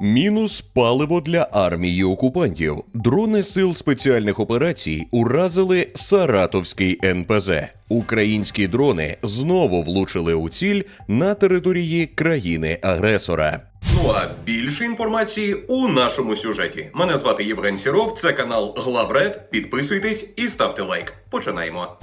Мінус паливо для армії окупантів. Дрони сил спеціальних операцій уразили Саратовський НПЗ. Українські дрони знову влучили у ціль на території країни-агресора. Ну а більше інформації у нашому сюжеті. Мене звати Євген Сіров, це канал Главред. Підписуйтесь і ставте лайк. Починаємо.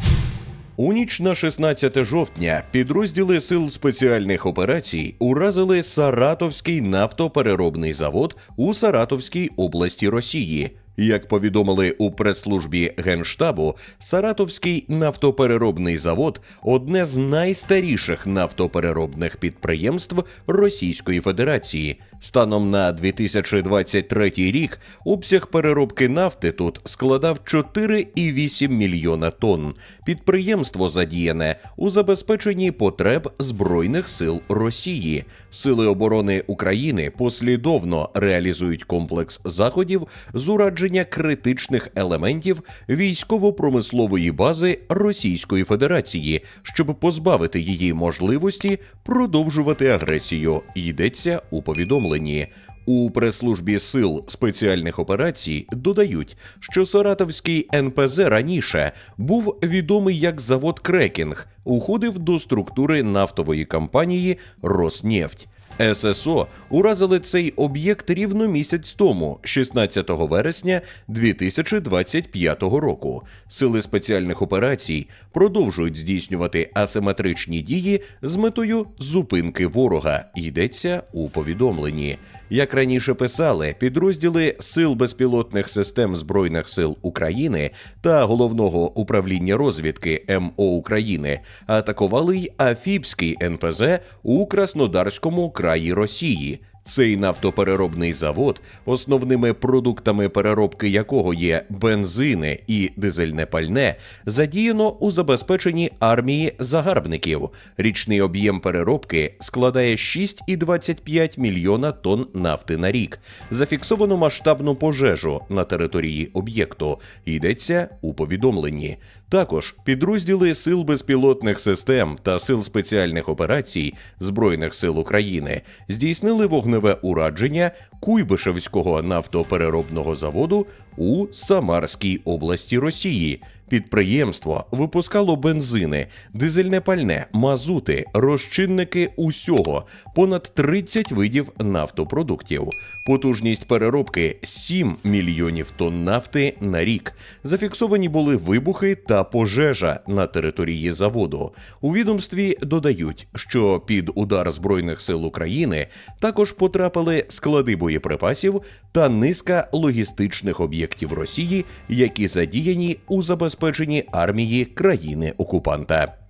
У ніч на 16 жовтня підрозділи сил спеціальних операцій уразили Саратовський нафтопереробний завод у Саратовській області Росії. Як повідомили у прес-службі Генштабу, Саратовський нафтопереробний завод одне з найстаріших нафтопереробних підприємств Російської Федерації. Станом на 2023 рік обсяг переробки нафти тут складав 4,8 мільйона тонн. Підприємство задіяне у забезпеченні потреб Збройних сил Росії. Сили оборони України послідовно реалізують комплекс заходів з урадження критичних елементів військово-промислової бази Російської Федерації, щоб позбавити її можливості продовжувати агресію. Йдеться у повідомленні. У прес-службі сил спеціальних операцій додають, що Саратовський НПЗ раніше був відомий як завод Крекінг, уходив до структури нафтової компанії Роснефть. ССО уразили цей об'єкт рівно місяць тому, 16 вересня 2025 року. Сили спеціальних операцій продовжують здійснювати асиметричні дії з метою зупинки ворога. Йдеться у повідомленні. Як раніше писали, підрозділи Сил безпілотних систем Збройних сил України та головного управління розвідки МО України атакували й Афіпський НПЗ у Краснодарському краї Росії. Цей нафтопереробний завод, основними продуктами переробки якого є бензини і дизельне пальне, задіяно у забезпеченні армії загарбників. Річний об'єм переробки складає 6,25 мільйона тонн нафти на рік. Зафіксовано масштабну пожежу на території об'єкту. Йдеться у повідомленні. Також підрозділи сил безпілотних систем та сил спеціальних операцій Збройних сил України здійснили вогневе урадження Куйбишевського нафтопереробного заводу у Самарській області Росії. Підприємство випускало бензини, дизельне пальне, мазути, розчинники усього, понад 30 видів нафтопродуктів. Потужність переробки 7 мільйонів тонн нафти на рік. Зафіксовані були вибухи та пожежа на території заводу. У відомстві додають, що під удар Збройних сил України також потрапили склади боєприпасів та низка логістичних об'єктів Росії, які задіяні у забезпеченні армії країни окупанта.